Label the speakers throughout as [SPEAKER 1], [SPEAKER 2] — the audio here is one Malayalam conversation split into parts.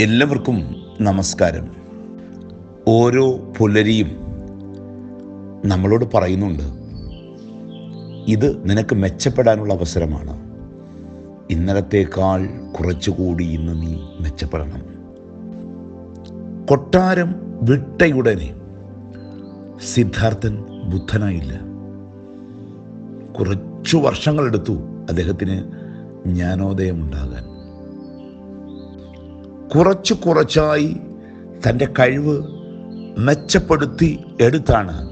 [SPEAKER 1] എല്ലാവർക്കും നമസ്കാരം. ഓരോ പുലരിയും നമ്മളോട് പറയുന്നുണ്ട് ഇത് നിനക്ക് മെച്ചപ്പെടാനുള്ള അവസരമാണ്. ഇന്നലത്തേക്കാൾ കുറച്ചുകൂടി ഇന്ന് നീ മെച്ചപ്പെടണം. കൊട്ടാരം വിട്ടയുടനെ സിദ്ധാർത്ഥൻ ബുദ്ധനായില്ല. കുറച്ചു വർഷങ്ങളെടുത്തു അദ്ദേഹത്തിന് ജ്ഞാനോദയമുണ്ടാകാൻ. കുറച്ചു കുറച്ചായി തന്റെ കഴിവ് മെച്ചപ്പെടുത്തി എടുത്താണ്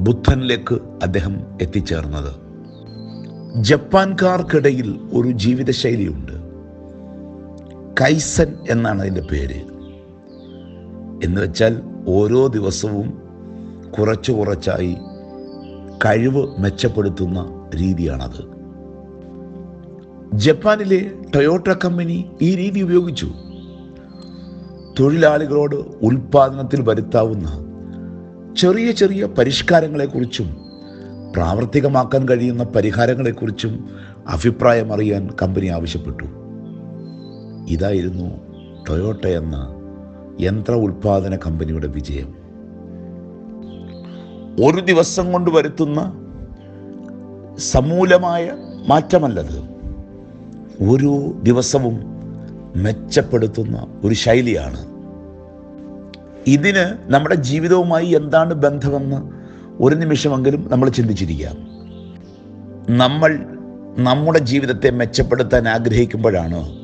[SPEAKER 1] ബുദ്ധനിലേക്ക് അദ്ദേഹം എത്തിച്ചേർന്നത്. ജപ്പാൻകാർക്കിടയിൽ ഒരു ജീവിതശൈലിയുണ്ട്. കൈസൻ എന്നാണ് അതിന്റെ പേര്. എന്ന് വെച്ചാൽ ഓരോ ദിവസവും കുറച്ച് കുറച്ചായി കഴിവ് മെച്ചപ്പെടുത്തുന്ന രീതിയാണത്. ജപ്പാനിലെ ടൊയോട്ട കമ്പനി ഈ രീതി ഉപയോഗിച്ചു. തൊഴിലാളികളോട് ഉൽപാദനത്തിൽ വരുത്താവുന്ന ചെറിയ ചെറിയ പരിഷ്കാരങ്ങളെക്കുറിച്ചും പ്രാവർത്തികമാക്കാൻ കഴിയുന്ന പരിഹാരങ്ങളെക്കുറിച്ചും അഭിപ്രായം അറിയാൻ കമ്പനി ആവശ്യപ്പെട്ടു. ഇതായിരുന്നു ടൊയോട്ട എന്ന യന്ത്ര ഉൽപാദന കമ്പനിയുടെ വിജയം. ഒരു ദിവസം കൊണ്ട് വരുത്തുന്ന സമൂലമായ മാറ്റമല്ലത്. ഓരോ ദിവസവും മെച്ചപ്പെടുത്തുന്ന ഒരു ശൈലിയാണ്. ഇതിന് നമ്മുടെ ജീവിതവുമായി എന്താണ് ബന്ധമെന്ന് ഒരു നിമിഷമെങ്കിലും നമ്മൾ ചിന്തിച്ചിരിക്കാം നമ്മൾ നമ്മുടെ ജീവിതത്തെ മെച്ചപ്പെടുത്താൻ ആഗ്രഹിക്കുമ്പോഴാണ്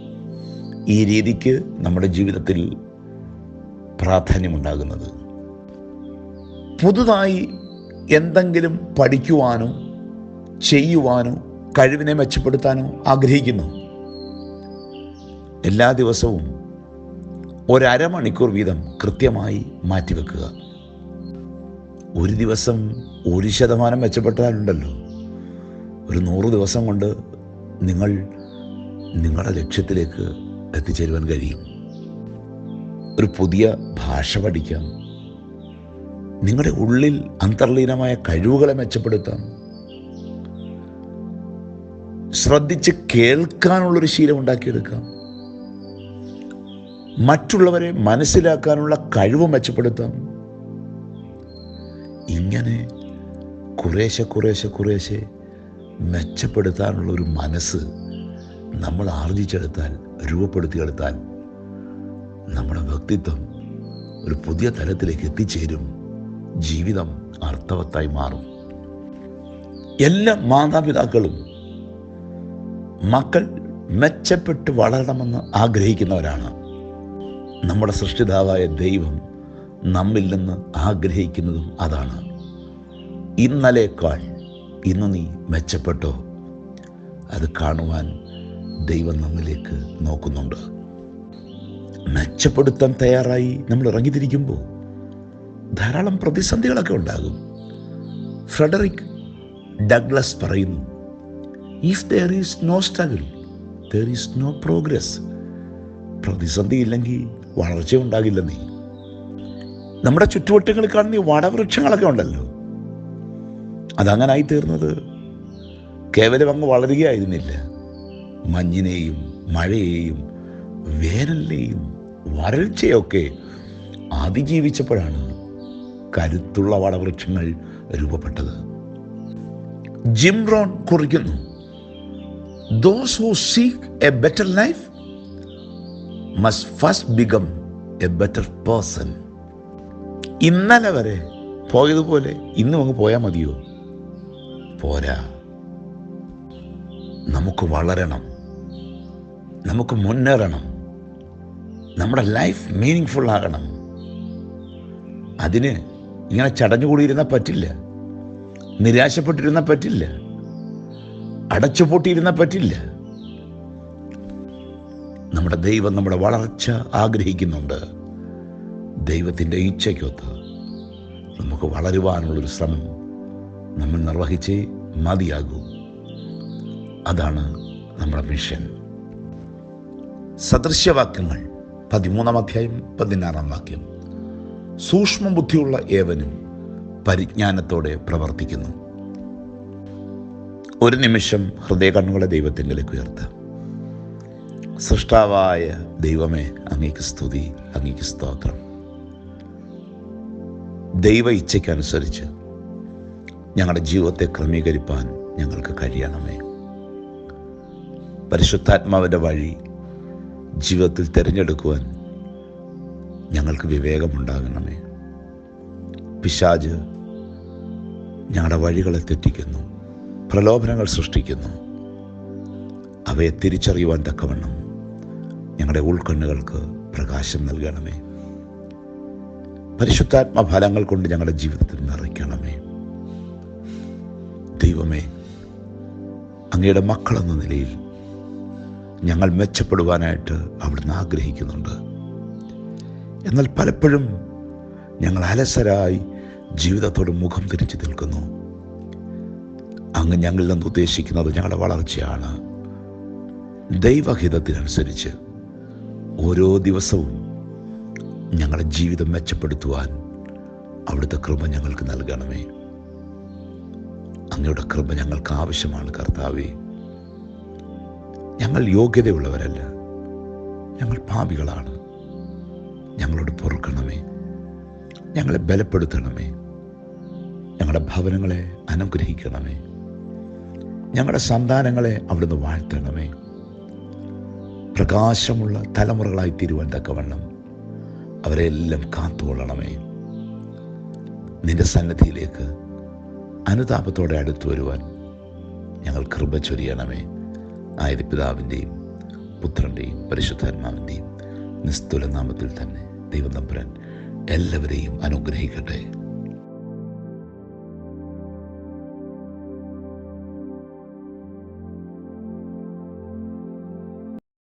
[SPEAKER 1] ഈ രീതിക്ക് നമ്മുടെ ജീവിതത്തിൽ പ്രാധാന്യമുണ്ടാകുന്നത്. പുതുതായി എന്തെങ്കിലും പഠിക്കുവാനോ ചെയ്യുവാനോ കഴിവിനെ മെച്ചപ്പെടുത്താനോ ആഗ്രഹിക്കുന്നു. എല്ലാ ദിവസവും ഒരമണിക്കൂർ വീതം കൃത്യമായി മാറ്റിവെക്കുക. ഒരു ദിവസം ഒരു ശതമാനം മെച്ചപ്പെട്ടാലുണ്ടല്ലോ. ഒരു നൂറ് ദിവസം കൊണ്ട് നിങ്ങൾ നിങ്ങളുടെ ലക്ഷ്യത്തിലേക്ക് എത്തിച്ചേരുവാൻ കഴിയും. ഒരു പുതിയ ഭാഷ പഠിക്കാം. നിങ്ങളുടെ ഉള്ളിൽ അന്തർലീനമായ കഴിവുകളെ മെച്ചപ്പെടുത്താം. ശ്രദ്ധിച്ച് കേൾക്കാനുള്ളൊരു ശീലം ഉണ്ടാക്കിയെടുക്കാം. മറ്റുള്ളവരെ മനസ്സിലാക്കാനുള്ള കഴിവ് മെച്ചപ്പെടുത്താം. ഇങ്ങനെ കുറേശ്ശെ കുറേശ്ശെ കുറേശ്ശെ മെച്ചപ്പെടുത്താനുള്ള ഒരു മനസ്സ് നമ്മൾ ആർജിച്ചെടുത്താൽ രൂപപ്പെടുത്തിയെടുത്താൽ നമ്മുടെ വ്യക്തിത്വം ഒരു പുതിയ തലത്തിലേക്ക് എത്തിച്ചേരും. ജീവിതം അർത്ഥവത്തായി മാറും. എല്ലാ മാതാപിതാക്കളും മക്കൾ മെച്ചപ്പെട്ട് വളരണമെന്ന് ആഗ്രഹിക്കുന്നവരാണ്. നമ്മുടെ സൃഷ്ടിതാവായ ദൈവം നമ്മിൽ നിന്ന് ആഗ്രഹിക്കുന്നതും അതാണ്. ഇന്നലേക്കാൾ ഇന്ന് നീ മെച്ചപ്പെട്ടോ? അത് കാണുവാൻ ദൈവം നമ്മിലേക്ക് നോക്കുന്നുണ്ട്. മെച്ചപ്പെടുത്താൻ തയ്യാറായി നമ്മൾ ഇറങ്ങിത്തിരിക്കുമ്പോൾ ധാരാളം പ്രതിസന്ധികളൊക്കെ ഉണ്ടാകും. ഫ്രെഡറിക് ഡഗ്ലസ് പറയുന്നു if there is no struggle there is no progress പ്രതിസന്ധി ഇല്ലെങ്കിൽ വളർച്ച ഉണ്ടാകില്ല നീ. നമ്മുടെ ചുറ്റുവട്ടങ്ങളിൽ കാണുന്ന ഈ വടവൃക്ഷങ്ങളൊക്കെ ഉണ്ടല്ലോ. അതങ്ങനായി തീർന്നത് കേവലം അങ്ങ് വളരുകയായിരുന്നില്ല. മഞ്ഞിനെയും മഴയെയും വേനലിനെയും വരൾച്ചയൊക്കെ അതിജീവിച്ചപ്പോഴാണ് കരുത്തുള്ള വടവൃക്ഷങ്ങൾ രൂപപ്പെട്ടത്. ജിംറോൺ കുറിക്കുന്നു those who seek a better life must first become a better person ഇന്നലെ വരെ പോയതുപോലെ ഇന്നും അങ്ങ് പോയാൽ മതിയോ? പോരാ. നമുക്ക് വളരണം. നമുക്ക് മുന്നേറണം. നമ്മുടെ ലൈഫ് മീനിങ് ഫുൾ ആകണം. അതിന് ഇങ്ങനെ ചടഞ്ഞു കൂടിയിരുന്നാൽ പറ്റില്ല. നിരാശപ്പെട്ടിരുന്നാൽ പറ്റില്ല. അടച്ചുപൂട്ടിയിരുന്നാൽ പറ്റില്ല. നമ്മുടെ ദൈവം നമ്മുടെ വളർച്ച ആഗ്രഹിക്കുന്നുണ്ട്. ദൈവത്തിന്റെ ഇച്ഛയ്ക്കൊത്ത് നമുക്ക് വളരുവാനുള്ളൊരു ശ്രമം നമ്മൾ നിർവഹിച്ച് മതിയാകൂ. അതാണ് നമ്മുടെ മിഷൻ. സദൃശ്യവാക്യങ്ങൾ പതിമൂന്നാം അധ്യായം പതിനാറാം വാക്യം. സൂക്ഷ്മ ബുദ്ധിയുള്ള ഏവനും പരിജ്ഞാനത്തോടെ പ്രവർത്തിക്കുന്നു. ഒരു നിമിഷം ഹൃദയ കണ്ണുകളെ ദൈവത്തിങ്കിലേക്ക് ഉയർത്താം. സൃഷ്ടാവായ ദൈവമേ അങ്ങേക്ക് സ്തുതി അങ്ങേക്ക് സ്തോത്രം. ദൈവ ഇച്ഛയ്ക്കനുസരിച്ച് ഞങ്ങളുടെ ജീവിതത്തെ ക്രമീകരിപ്പാൻ ഞങ്ങൾക്ക് കഴിയണമേ. പരിശുദ്ധാത്മാവിന്റെ വഴി ജീവിതത്തിൽ തിരഞ്ഞെടുക്കുവാൻ ഞങ്ങൾക്ക് വിവേകമുണ്ടാകണമേ. പിശാജ് ഞങ്ങളുടെ വഴികളെ തെറ്റിക്കുന്നു പ്രലോഭനങ്ങൾ സൃഷ്ടിക്കുന്നു. അവയെ തിരിച്ചറിയുവാൻ തക്കവണ്ണം ഞങ്ങളുടെ ഉൾക്കണ്ണുകൾക്ക് പ്രകാശം നൽകണമേ. പരിശുദ്ധാത്മഫലങ്ങൾ കൊണ്ട് ഞങ്ങളുടെ ജീവിതത്തിൽ നിറയ്ക്കണമേ. ദൈവമേ അങ്ങയുടെ മക്കളെന്ന നിലയിൽ ഞങ്ങൾ മെച്ചപ്പെടുവാനായിട്ട് അവിടുന്ന് ആഗ്രഹിക്കുന്നുണ്ട്. എന്നാൽ പലപ്പോഴും ഞങ്ങൾ അലസരായി ജീവിതത്തോട് മുഖം തിരിച്ചു നിൽക്കുന്നു. അങ്ങ് ഞങ്ങളിൽ നിന്ന് ഉദ്ദേശിക്കുന്നത് ഞങ്ങളുടെ വളർച്ചയാണ്. ദൈവഹിതത്തിനനുസരിച്ച് ഓരോ ദിവസവും ഞങ്ങളുടെ ജീവിതം മെച്ചപ്പെടുത്തുവാൻ അവിടുത്തെ കൃപ ഞങ്ങൾക്ക് നൽകണമേ. അങ്ങയുടെ കൃപ ഞങ്ങൾക്ക് ആവശ്യമാണ് കർത്താവേ. ഞങ്ങൾ യോഗ്യതയുള്ളവരല്ല. ഞങ്ങൾ പാപികളാണ്. ഞങ്ങളോട് പൊറുക്കണമേ. ഞങ്ങളെ ബലപ്പെടുത്തണമേ. ഞങ്ങളുടെ ഭവനങ്ങളെ അനുഗ്രഹിക്കണമേ. ഞങ്ങളുടെ സന്താനങ്ങളെ അവിടുന്ന് വാഴ്ത്തണമേ. പ്രകാശമുള്ള തലമുറകളായി തീരുവാൻ തക്കവണ്ണം അവരെല്ലാം കാത്തുകൊള്ളണമേ. നിന്റെ സന്നദ്ധിയിലേക്ക് അനുതാപത്തോടെ അടുത്തു വരുവാൻ ഞങ്ങൾ കൃപ ചൊരിയണമേ. ആയത് പിതാവിന്റെയും പുത്രന്റെയും പരിശുദ്ധാത്മാവിന്റെയും നിസ്തുലനാമത്തിൽ തന്നെ ദൈവം തമ്പുരാൻ എല്ലാവരെയും അനുഗ്രഹിക്കട്ടെ.